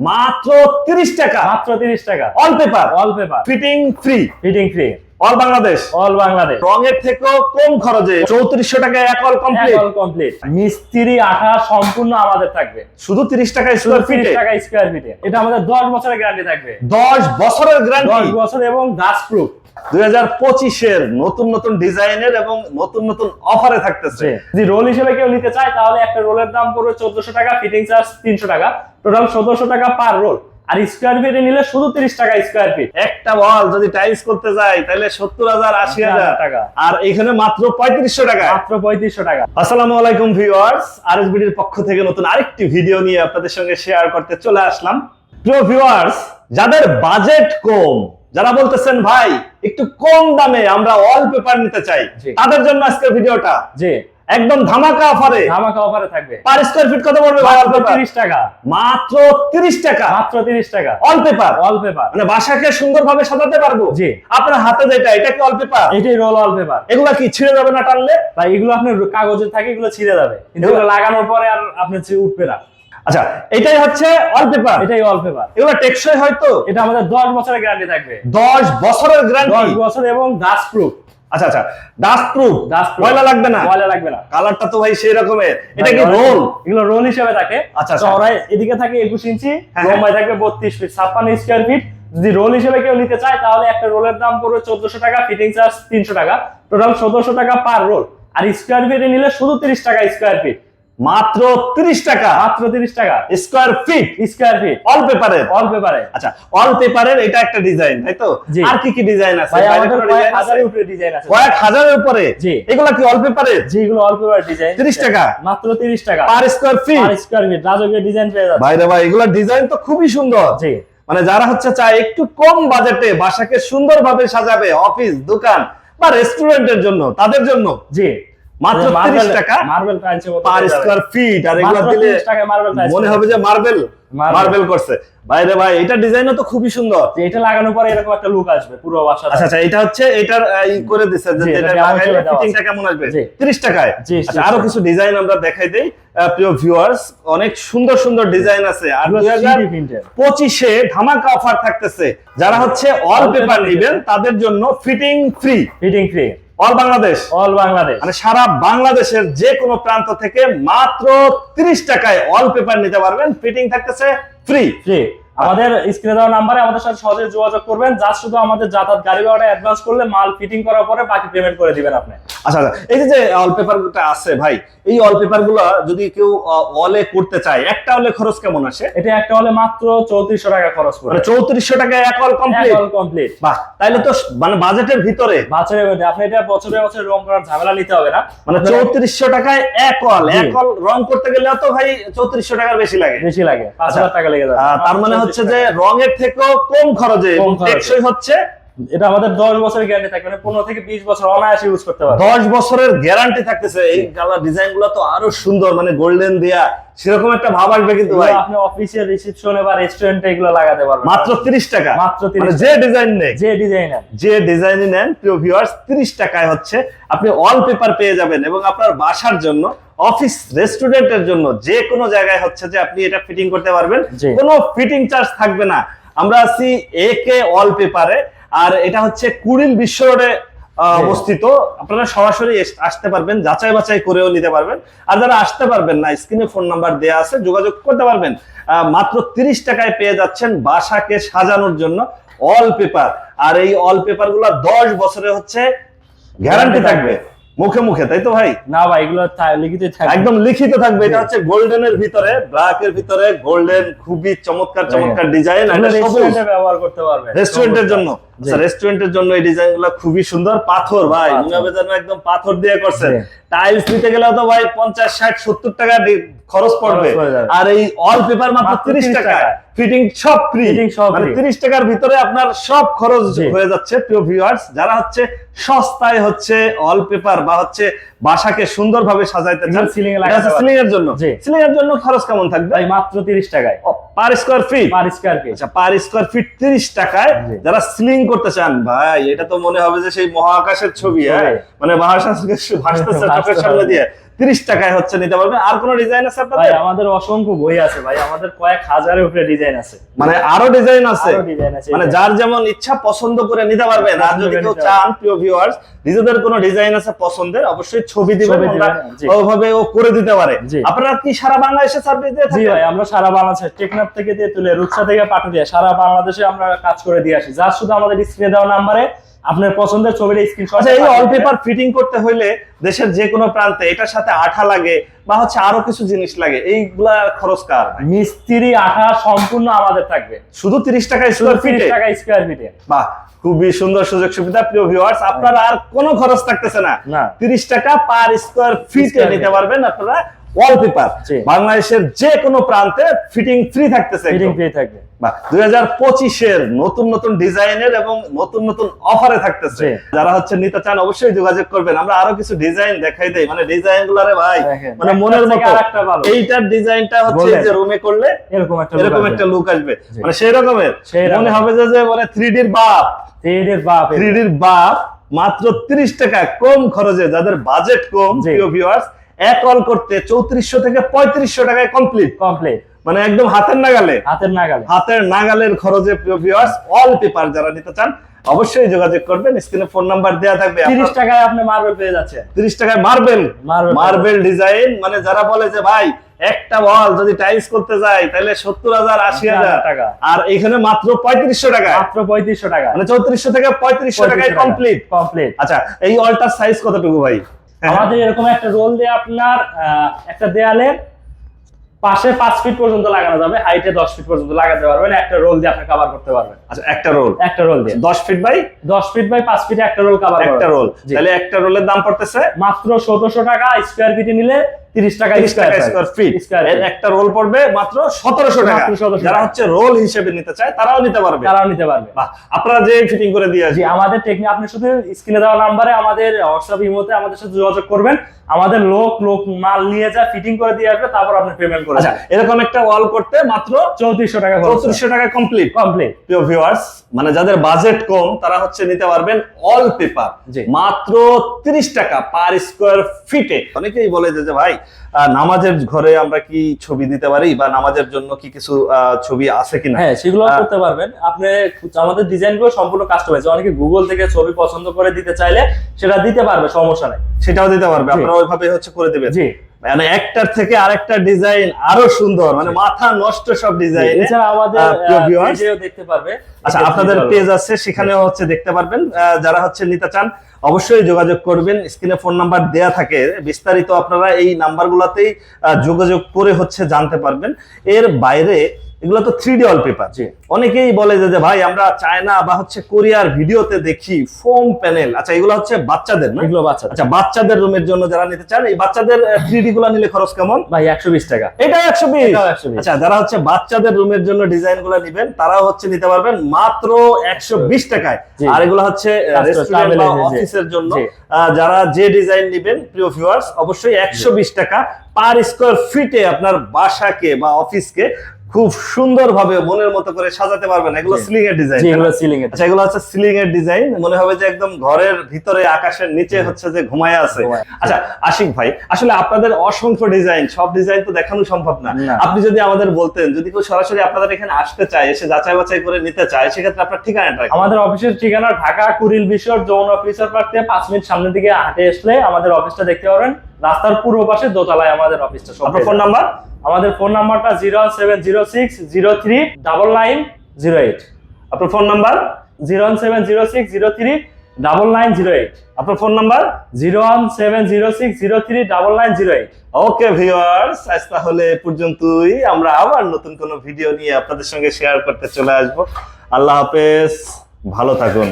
মাত্র তিরিশ টাকা। মাত্র তিরিশ টাকা। Wallpaper wallpaper fitting free fitting free all Bangladesh all Bangladesh রঙের থেকেও কম খরচে চৌত্রিশশো টাকা এক অল কমপ্লিট অল কমপ্লিট মিস্ত্রি আঠা সম্পূর্ণ আমাদের থাকবে। শুধু তিরিশ টাকা স্কোয়ার ফিটে টাকা স্কোয়ার ফিটে এটা আমাদের দশ বছরের গ্যারান্টি থাকবে। দশ বছরের দশ বছর এবং প্রুফ দুই হাজার পঁচিশের নতুন নতুন ডিজাইনের এবং নতুন নতুন অফারে থাকতেছে। যদি রোল হিসেবে কেউ নিতে চায় তাহলে একটা রোলের দাম পড়বে চোদ্দশো টাকা ফিটিং চার্জ তিনশো টাকা। টোটাল সতেরোশো টাকা পার রোল আর স্কোয়ার ফিটে নিলে শুধু তিরিশ টাকা স্কোয়ার ফিট একটা বল যদি টাইলস করতে যায় তাহলে সত্তর হাজার আশি হাজার। টাকা। আর এখানে মাত্র পঁয়ত্রিশশো টাকা। মাত্র পঁয়ত্রিশশো টাকা। আসসালামু আলাইকুম ভিউয়ার্স আরএসবিডির পক্ষ থেকে নতুন আরেকটি ভিডিও নিয়ে আপনাদের সঙ্গে শেয়ার করতে চলে আসলাম। প্রিয় ভিউয়ার্স যাদের বাজেট কম যারা বলতেছেন ভাই একটু কম দামে আমরা অল পেপার নিতে চাই। তাদের জন্য আজকের ভিডিওটা জি। একদম ধামাকা অফারে। ধামাকা অফারে থাকবে। পার স্কোয়ার ফিট কত পড়বে ভাই অল পেপার তিরিশ টাকা। মাত্র তিরিশ টাকা। মাত্র তিরিশ টাকা। অল পেপার অল পেপার মানে বাসাকে সুন্দরভাবে সাজাতে পারব? জি। আপনার হাতে যেটা এটা কি অল পেপার এটাই রোল অল পেপার এগুলা কি ছিঁড়ে যাবে না টানলে? ভাই এগুলো আপনার কাগজে থাকে এগুলো ছিঁড়ে যাবে। কিন্তু এগুলো- লাগানোর পরে আর আপনার ছি- উঠবে না। আচ্ছা এটাই হচ্ছে অল পেপার এটাই অল পেপার এগুলো টেকসই হয়তো? এটা আমাদের দশ বছরের গ্যারান্টি থাকবে। দশ বছরের দশ গ্যারান্টি বছর এবং ডাস্ট প্রুফ আচ্ছা আচ্ছা ডাস্ট প্রুফ ডাস্ট ময়লা লাগবে না? ময়লা লাগবে না। কালারটা তো ভাই সেই রকমের এটা কি রোল? এগুলো রোল হিসেবে থাকে। আচ্ছা, আচ্ছা। চওড়ায় এদিকে থাকে একুশ ইঞ্চি লম্বায় থাকবে বত্রিশ ফিট ছাপ্পান্ন স্কোয়ার ফিট যদি রোল হিসেবে কেউ নিতে চায় তাহলে একটা রোলের দাম পড়বে চোদ্দশো টাকা ফিটিং চার্জ তিনশো টাকা। টোটাল সতেরোশো টাকা পার রোল আর স্কোয়ার ফিটে নিলে শুধু তিরিশ টাকা স্কোয়ার ফিট মাত্র 30 টাকা। মাত্র তিরিশ টাকা। Square feet square feet all পেপারের অল পেপারে আচ্ছা অল পেপারের এটা একটা ডিজাইন তাই তো? আর কি কি ডিজাইন আছে? ভাই আমাদের কয়েক হাজারের উপরে ডিজাইন আছে। কয়েক হাজারের উপরে? জি। এগুলা কি অল পেপারের যেগুলো অল পেপার ডিজাইন 30 টাকা? মাত্র তিরিশ টাকা। Per square feet per square feet রাজকীয় ডিজাইন পেয়ে যাচ্ছে। ভাই রে ভাই এগুলা ডিজাইন তো খুবই সুন্দর। জি। মানে যারা হচ্ছে চায় একটু কম বাজেটে বাসাকে সুন্দরভাবে সাজাবে অফিস দোকান বা রেস্টুরেন্টের জন্য তাদের জন্য। জি। মাত্র 30 টাকা মার্বেল পার স্কয়ার ফিট আর এগুলা দিলে 30 টাকায় মার্বেল টাইলস মনে হবে যে মার্বেল মার্বেল করছে। ভাই এটা ডিজাইনও তো খুবই সুন্দর। যে এটা লাগানোর পরে এরকম একটা লুক আসবে পুরো বাসা আচ্ছা আচ্ছা এটা হচ্ছে এটার ই করে দিছে যে এটা লাগাইলে ফিটিংটা কেমন আসবে? 30 টাকায়। আচ্ছা আরও কিছু ডিজাইন আমরা দেখাই দেই। প্রিয় ভিউয়ার্স অনেক সুন্দর সুন্দর ডিজাইন আছে। আর এগুলো 2000 CD printed। পঁচিশে ধামাকা অফার থাকতেছে। যারা হচ্ছে অল পেপার নেবেন তাদের জন্য fitting free fitting free all Bangladesh all Bangladesh মানে সারা বাংলাদেশের যে কোনো প্রান্ত থেকে মাত্র 30 টাকায় অল পেপার নিতে পারবেন। ফিটিং থাকতেছে ফ্রি ফ্রি আমাদের স্ক্রিনে দেওয়া নাম্বারে আমাদের সাথে সহজে যোগাযোগ করবেন। যা শুধু আমাদের যাতায়াত গাড়ি ভাড়াটা অ্যাডভান্স করলে মাল ফিটিং করার পরে বাকি পেমেন্ট করে দিবেন আপনি। আচ্ছা আচ্ছা এই যে গুলো আছে ভাই এই অল পেপারগুলো যদি কেউ অলে করতে চায় একটা অলে খরচ কেমন আসে? এটা একটা হলে মাত্র চৌত্রিশশো টাকা খরচ পড়ে। মানে পড়বে চৌত্রিশশো টাকায় এক অল কমপ্লিট অল কমপ্লিট বাহ তাইলে তো মানে বাজেটের ভিতরে। বছরের মধ্যে আপনি এটা বছরে বছরে রং করার ঝামেলা নিতে হবে না। মানে চৌত্রিশশো টাকায় এক অল জি। এক অল রং করতে গেলে তো ভাই চৌত্রিশশো টাকার বেশি লাগে। বেশি লাগে পাঁচ আচ্ছা। হাজার টাকা লেগে যাবে। আহ, তার মানে হচ্ছে যে রঙের থেকেও কম খরচে কম খরচে। টেকসই হচ্ছে এটা আমাদের দশ বছরের গ্যারান্টি থাকবে মানে পনেরো থেকে বিশ বছর অনায়াসে ইউজ করতে পারবে। দশ বছরের গ্যারান্টি থাকতেছে এই কালার ডিজাইনগুলো তো আরও সুন্দর মানে গোল্ডেন দেয়া সেরকম একটা ভাব আসবে কিন্তু ভাই। আপনি অফিসের রিসেপশনে বা রেস্টুরেন্টে এগুলো লাগাতে পারবেন। মাত্র তিরিশ টাকা। মাত্র 30 মানে যে ডিজাইন নেই যে ডিজাইনার যে ডিজাইনই নেন প্রিয় ভিউয়ার্স 30 টাকায় হচ্ছে আপনি অল পেপার পেয়ে যাবেন এবং আপনার বাসার জন্য অফিস রেস্টুরেন্টের জন্য যে কোনো জায়গায় হচ্ছে যে আপনি এটা ফিটিং করতে পারবেন। কোনো ফিটিং চার্জ থাকবে না। আমরা আছি এ কে অল পেপারে আর এটা হচ্ছে কুড়িল বিশ্ব রোডে আহ, অবস্থিত। আপনারা সরাসরি আসতে পারবেন যাচাই বাছাই করেও নিতে পারবেন। আর যারা আসতে পারবেন না স্ক্রিনে ফোন নাম্বার দেওয়া আছে যোগাযোগ করতে পারবেন। মাত্র তিরিশ টাকায় পেয়ে যাচ্ছেন বাসাকে সাজানোর জন্য অল পেপার। আর এই অল পেপারগুলা দশ বছরে হচ্ছে গ্যারান্টি থাকবে। মুখে মুখে তাই তো ভাই? না ভাই এগুলো লিখিত থাকবে। একদম লিখিত থাকবে। এটা হচ্ছে গোল্ডেনের ভিতরে ব্ল্যাক এর ভিতরে গোল্ডেন খুবই চমৎকার চমৎকার ডিজাইন। রেস্টুরেন্টে ব্যবহার করতে পারবে। রেস্টুরেন্টের জন্য। রেস্টুরেন্টের জন্য এই ডিজাইনগুলো খুবই সুন্দর। পাথর ভাই একদম পাথর দিয়ে করছেন। জি। টাইলস নিতে গেলেও তো ভাই পঞ্চাশ ষাট সত্তর টাকা খরচ পড়বে। আর এই অল পেপার মাত্র মাত্র তিরিশ 30 টাকা। ফিটিং সব ফ্রি মানে টাকার ভিতরে আপনার সব খরচ হয়ে যাচ্ছে প্রিয় ভিউয়ার্স যারা হচ্ছে সস্তায় হচ্ছে অল পেপার বা হচ্ছে বাসাকে সুন্দরভাবে সাজাইতে চান লাগাতে সিলিং এর জন্য। সিলিং এর জন্য খরচ কেমন থাকবে? ভাই মাত্র তিরিশ টাকায়। Per square feet per square feet আচ্ছা পার স্কোয়ার ফিট তিরিশ টাকায়। যারা সিলিং করতে চান? ভাই এটা তো মনে হবে যে সেই মহাকাশের ছবি হ্যাঁ? মানে মহাকাশকে ভাসতেছে চোখের সামনে দিয়ে। তিরিশ টাকায় হচ্ছে নিতে পারবেন। আর কোনো ডিজাইন আছে ভাই আপনাদের আমাদের অসংখ্য বই আছে ভাই আমাদের কয়েক হাজারের উপরে ডিজাইন আছে। মানে আরও ডিজাইন আছে। মানে যার যেমন ইচ্ছা পছন্দ করে নিতে পারবেন। আর যদি কেউ চান প্রিয় ভিউয়ার্স নিজেদের কোনো ডিজাইন আছে পছন্দের অবশ্যই ছবি দিবেন ওভাবে ও করে দিতে পারে। আপনারা কি সারা বাংলাদেশে সার্ভিস দিয়ে জি থাকেন? ভাই আমরা সারা বাংলাদেশে টেকনাফ থেকে দিয়ে তুলে রূপসা থেকে পাটুরিয়া সারা বাংলাদেশে আমরা কাজ করে দিয়ে আসি। যা শুধু আমাদের স্ক্রিনে দেওয়া নাম্বারে আপনার পছন্দের ছবিটা স্ক্রিনশট আচ্ছা এই অল পেপার ফিটিং করতে হইলে দেশের যে কোনো প্রান্তে এটার সাথে আঠা লাগে বা হচ্ছে আরও কিছু জিনিস লাগে এইগুলা খরচ কার মিস্ত্রি আঠা সম্পূর্ণ আমাদের থাকবে। শুধু তিরিশ টাকা শুধু স্কোয়ার ফিটে টাকা স্কোয়ার ফিটে বাহ খুবই সুন্দর সুযোগ সুবিধা প্রিয় ভিউয়ার্স আপনারা আর কোনো খরচ থাকতেছে না। না। তিরিশ টাকা পার স্কোয়ার ফিটে নিতে পারবেন আপনারা। ওয়ালপেপার বাংলাদেশের যে কোনো প্রান্তে ফিটিং ফ্রি থাকতেছে ফিটিং ফ্রি থাকবে। দুই হাজার পঁচিশের নতুন নতুন ডিজাইনের এবং নতুন নতুন অফারে থাকতেছে। যারা হচ্ছে নিতে চান অবশ্যই যোগাযোগ করবেন। আমরা আরও কিছু ডিজাইন দেখাই দেই। মানে ডিজাইন গুলারে ভাই মানে মনের মতো। এইটার ডিজাইনটা হচ্ছে যে রুমে করলে এরকম একটা এরকম একটা লুক আসবে। মানে সেই রকমের মনে হবে যে মানে থ্রি ডির বাপ। থ্রিডির বাপ। থ্রি ডির বাপ মাত্র তিরিশ টাকা কম খরচে যাদের বাজেট কম প্রিয় ভিউয়ার্স এক অল করতে চৌত্রিশশো থেকে পঁয়ত্রিশশো টাকায় কমপ্লিট কমপ্লিট মানে একদম হাতের নাগালে। হাতের নাগালে। হাতের নাগালের খরচে প্রিয় ভিউয়ার্স অল পেপার যারা নিতে চান অবশ্যই যোগাযোগ করবেন। স্ক্রিনে ফোন নাম্বার দেওয়া থাকবে। তিরিশ টাকায় আপনি মার্বেল পেয়ে যাচ্ছেন। তিরিশ টাকায় মার্বেল মার্বেল ডিজাইন মানে যারা বলে যে ভাই একটা বল যদি টাইলস করতে যাই তাহলে সত্তর হাজার আশি হাজার টাকা। আর এখানে মাত্র পঁয়ত্রিশশো টাকা মাত্র পঁয়ত্রিশশো টাকা মানে চৌত্রিশশো থেকে পঁয়ত্রিশশো টাকায় কমপ্লিট কমপ্লিট আচ্ছা এই অলটার সাইজ কতটুকু ভাই? আমাদের এরকম একটা রোল দিয়ে আপনার একটা দেয়ালের পাশে পাঁচ ফিট পর্যন্ত লাগানো যাবে হাইটে দশ ফিট পর্যন্ত লাগাতে পারবেন একটা রোল দিয়ে আপনি কভার করতে পারবেন। আচ্ছা একটা রোল? একটা রোল দিয়ে। দশ ফিট বাই দশ ফিট বাই পাঁচ ফিট একটা রোল কভার একটা রোল। তাহলে একটা রোলের দাম পড়তেছে? মাত্র সতেরোশো টাকা স্কোয়ার ফিটে নিলে তিরিশ টাকা তিরিশ স্কোয়ার ফিট এর একটা রোল পড়বে মাত্র সতেরোশো টাকা। যারা হচ্ছে রোল হিসেবে নিতে চায় তারাও নিতে পারবে। তারাও নিতে পারবে। আপনারা যে ফিটিং করে দিয়ে জি আসবে আমাদের টেকনিক আপনি শুধু স্ক্রিনে দেওয়া নাম্বারে আমাদের ইমোতে আমাদের সাথে যোগাযোগ করবেন। আমাদের লোক লোক মাল নিয়ে যা ফিটিং করে দিয়ে আসবে তারপর আপনি পেমেন্ট করে আচ্ছা এরকম একটা ওয়াল করতে মাত্র চৌত্রিশশো টাকা চৌত্রিশশো টাকা কমপ্লিট কমপ্লিট প্রিয় ভিউয়ার্স মানে যাদের বাজেট কম তারা হচ্ছে নিতে পারবেন অল পেপার। মাত্র 30 টাকা পার স্কোয়ার ফিটে অনেকেই বলে যে ভাই নামাজের ঘরে আমরা কি ছবি দিতে পারি বা নামাজের জন্য কি কিছু আহ, ছবি আছে কিনা? হ্যাঁ সেগুলো করতে পারবেন। আপনি আমাদের ডিজাইনগুলো সম্পূর্ণ কাস্টমাইজ অনেকে গুগল থেকে ছবি পছন্দ করে দিতে চাইলে সেটা দিতে পারবে সমস্যা নাই। সেটাও দিতে পারবে। আপনারা ওইভাবে হচ্ছে করে দেবেন। জি। মানে একটার থেকে আরেকটা ডিজাইন আরও সুন্দর মানে মাথা নষ্ট সব ডিজাইন এছাড়া আমাদের দেখতে পারবে। আচ্ছা আপনাদের পেজ আছে সেখানেও হচ্ছে দেখতে পারবেন। আহ, যারা হচ্ছে নিতে চান অবশ্যই যোগাযোগ করবেন। স্ক্রিনে ফোন নাম্বার দেয়া থাকে বিস্তারিত আপনারা এই নাম্বারগুলোতেই যোগাযোগ করে হচ্ছে জানতে পারবেন। এর বাইরে এগুলো তো থ্রি ডি পেপার অনেকেই বলে যে ভাই আমরা চায়না বা হচ্ছে কোরিয়ার ভিডিওতে দেখি ফোম প্যানেল আচ্ছা এগুলো হচ্ছে বাচ্চাদের না? এগুলো বাচ্চা আচ্ছা বাচ্চাদের রুমের জন্য যারা নিতে চান এই বাচ্চাদের থ্রি ডি গুলা নিলে খরচ কেমন? ভাই একশো বিশ টাকা। এটা একশো বিশ? আচ্ছা যারা হচ্ছে বাচ্চাদের রুমের জন্য ডিজাইনগুলো নিবেন তারাও হচ্ছে নিতে পারবেন মাত্র একশো বিশ টাকায়। আর এগুলো হচ্ছে রেস্টুরেন্ট বা অফিসের জন্য যারা যে ডিজাইন নিবেন প্রিয় ভিউয়ার্স অবশ্যই একশো বিশ টাকা পার স্কোয়ার ফিটে আপনার বাসাকে বা অফিসকে খুব সুন্দরভাবে মনের মতো করে সাজাতে পারবেন। এগুলো সিলিং এর ডিজাইন এগুলো সিলিং এর আচ্ছা এগুলো হচ্ছে সিলিং এর ডিজাইন মনে হবে যে একদম ঘরের ভিতরে আকাশের নিচে হচ্ছে যে ঘুমায় আছে। আচ্ছা আশিক ভাই আসলে আপনাদের অসংখ্য ডিজাইন সব ডিজাইন তো দেখানো সম্ভব না। আপনি যদি আমাদের বলতেন যদি কেউ সরাসরি আপনাদের এখানে আসতে চায় এসে যাচাই বাছাই করে নিতে চায় সেক্ষেত্রে আপনার ঠিকানাটা? আমাদের অফিসের ঠিকানা ঢাকা কুড়িল বিশ্বর যৌন অফিসার পার্ক পাঁচ মিনিট সামনের দিকে হাঁটে আসলে আমাদের অফিসটা দেখতে পারবেন। রাস্তার পূর্ব পাশে দোতলায় আমাদের অফিসটা আপনার ফোন নাম্বার আমাদের ফোন নাম্বারটা zero seven zero six zero three double nine zero eight আপনার phone number zero one seven zero six zero three double nine zero eight আপনার phone number zero one seven zero six zero three double nine zero eight okay viewers আজ তাহলে এ পর্যন্তই। আমরা আবার নতুন কোনো video নিয়ে আপনাদের সঙ্গে শেয়ার করতে চলে আসব। আল্লাহ হাফেজ ভালো থাকুন।